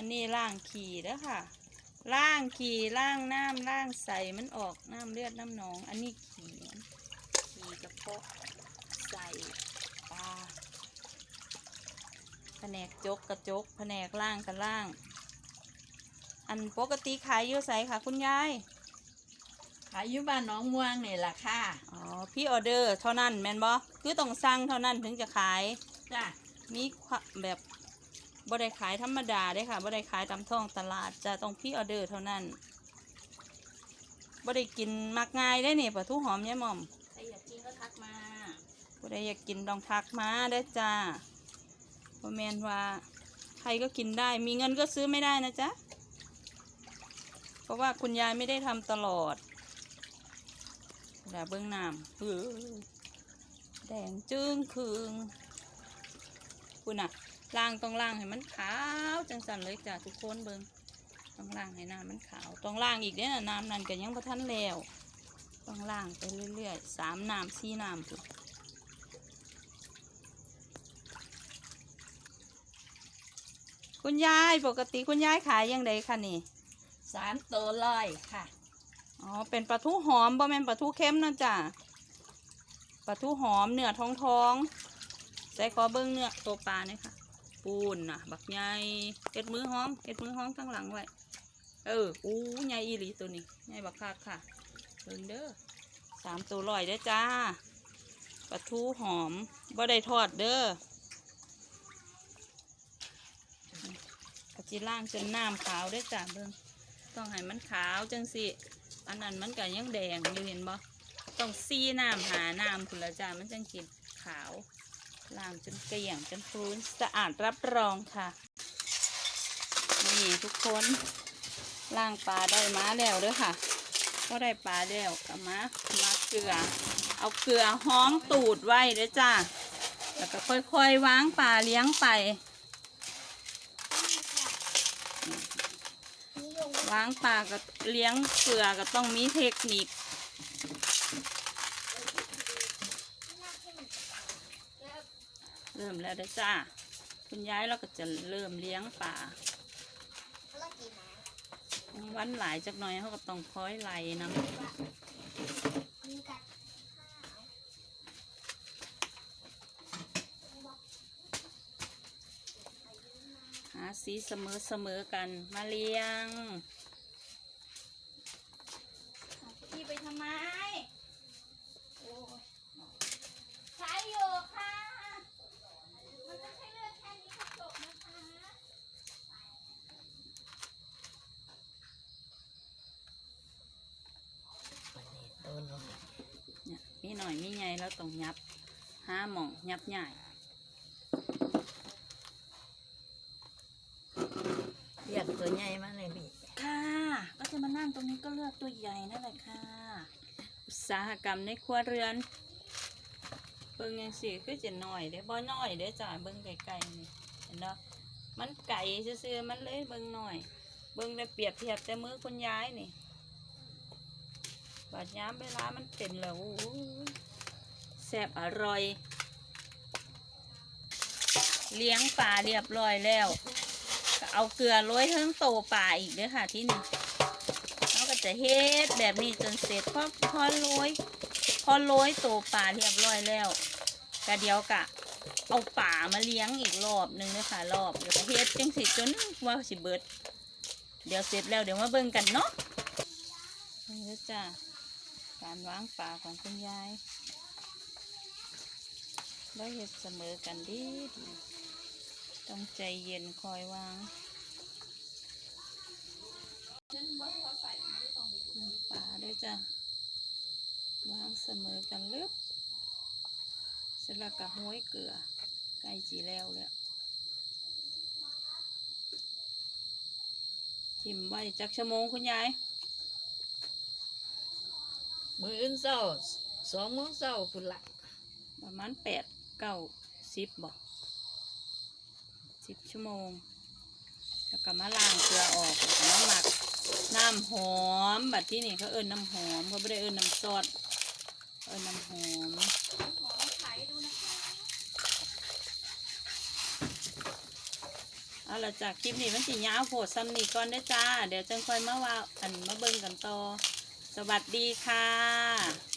อันนี้ล่างขี่เด้อค่ะ ล่างขี่ล่างน้ำล่างใส่มันออกน้ำเลือดน้ำหนอง อันนี้ขี่มันขี่กระเพาะใส่ปลาแผนกจกกระจกแผนกล่างกับล่าง อันปกติขายอยู่ไสค่ะ คุณยายขายอยู่บ้านหน้องม่วงนี่แหละค่ะอ๋อพี่ออเดอร์เท่านั้นแม่นบ่คือต้องสั่งเท่านั้นถึงจะขายจ้ะมีความแบบ บ่ได้ขายธรรมดาได้ค่ะบ่ได้ขายตามท้องตลาดจะต้องพี่ออเดอร์เท่านั้นบ่ได้กินมักง่ายได้เนี่ยปลาทูหอมยายหม่อมใครอยากกินก็ทักมาบ่ได้อยากกินต้องทักมาได้จ้าบ่แมนว่าใครก็กินได้ มีเงินก็ซื้อไม่ได้นะจ๊ะเพราะว่าคุณยายไม่ได้ทำตลอดแต่เบื้องน้ำเฮ้ยแดงจึ้งคืงคุณน่ะ ล้างต้องล้างให้มันขาวจังสันเลยจ้ะทุกคนเบิงต้องล้างให้น้ำมันขาวต้องล้างอีกเด้อน่ะน้ำนั่นก็ยังพอทันแล้วต้องล้างไปเรื่อยๆสามน้ำสี่น้ำพุ่นคุณยายปกติคุณยายขายยังไงคะนี่สามตัวร้อยค่ะอ๋อเป็นปลาทูหอมบ่แม่นปลาทูเข้มนะจ้ะปลาทูหอมเนื้อทองทองๆใส่ขอเบิ้งเนื้อตัวปลาเนี่ยค่ะ ปูนน่ะ บักใหญ่เก็ดมือหอมเก็ดมือหอมข้างหลังไว้ เออ อู้ใหญ่อีหลีตัวนี้ใหญ่บักคักค่ะเบิ่งเด้อสามตัวลอยเด้อจ้าปลาทูหอมบ่ได้ทอดเด้อกะจิล่างจนน้ำขาวเด้จ้าเบิ่งต้องให้มันขาวจังสิ อันนั้นมันก็ยังแดงอยู่เห็นบ่ต้องซีน้ำหาน้ำคุณละจ้ามันจังกินขาว ล้างจนเกลี่ยงจนฟื้นสะอาดรับรองค่ะ นี่ทุกคนล่างปลาได้มาแล้วเด้อค่ะก็ได้ปลาแล้วก็มามาเกลือ เอาเกลือห้องตูดไว้เด้อจ้าแล้วก็ค่อยๆวางปลาเลี้ยงไปวางปลากับเลี้ยงเกลือก็ต้องมีเทคนิค เริ่มแล้วเด้จ้า คุณยายเราก็จะเริ่มเลี้ยงปลาวันหลายจักหน่อยเขาก็ต้องคอยไหลนำหาสีเสมอเสมอๆกันมาเลี้ยงพี่ไปทำไม ใช้อยู่ค่ะ มันไม่ใช่เลือดแค่นี้ก็จบนะคะ ตัวน้อย เนี่ยมีหน่อยมีไงแล้วต้องยับห้าหม่องยับใหญ่เรียกตัวใหญ่มาเลยพี่ค่ะ ก็จะมานั่งตรงนี้ก็เลือกตัวใหญ่นั่นแหละค่ะ อุตสาหกรรมในครัวเรือน เบิ่งยังสิคือจะน้อยเด้บ่น้อยเด้อจ้าเบิ่งไกลๆนี่เห็นเนาะมันไก่ซื่อๆมันเลยเบิ่งน้อย เบิ่งได้เปรียบเทียบแต่มือคุณยายนี่ บาดยามเวลามันเป็นแล้วแซ่บอร่อย เลี้ยงปลาเรียบร้อยแล้ว เอาเกลือโรยเทิงโตป่าอีกเด้อค่ะที่นี่เราก็จะเฮ็ดแบบนี้จนเสร็จพอพอโรยพอโรยโตป่าเรียบร้อยแล้วก็เดี๋ยวกะเอาป่ามาเลี้ยงอีกรอบหนึ่งเด้อค่ะรอบเดี๋ยวเฮ็ดจังสิจนว่าสิเบิด เดี๋ยวเสร็จแล้วเดี๋ยวมาเบิ่งกันเนาะนี่จ้า การวางป่าของคุณยายเราเฮ็ดเสมอกันดีดีต้องใจเย็นคอยวางปลาด้วยจ้ะ วางเสมอกันลึกเสร็จแล้วก็ห้อยเกลือใกล้จีแล้วแล้วทิมไว้จักชั่วโมงคุณยาย มืออื่นเศร้าสองโมงเศร้าพุ่นละประมาณแปดเก้าสิบบอกสิบชั่วโมง แล้วก็มาล้างเกลือออกแล้วก็มาหมักน้ำหอมบัดที่นี่เขาเอิ้นน้ำหอมเขาไม่ได้เอิ้นน้ำซอสเอิ้นน้ำหอมเอาละจากคลิปนี้มันสิยาวโพดซ้ำนี่ก่อนได้จ้า เดี๋ยวจังค่อยมาว่าอันมาเบิ่งกันต่อ สวัสดีค่ะ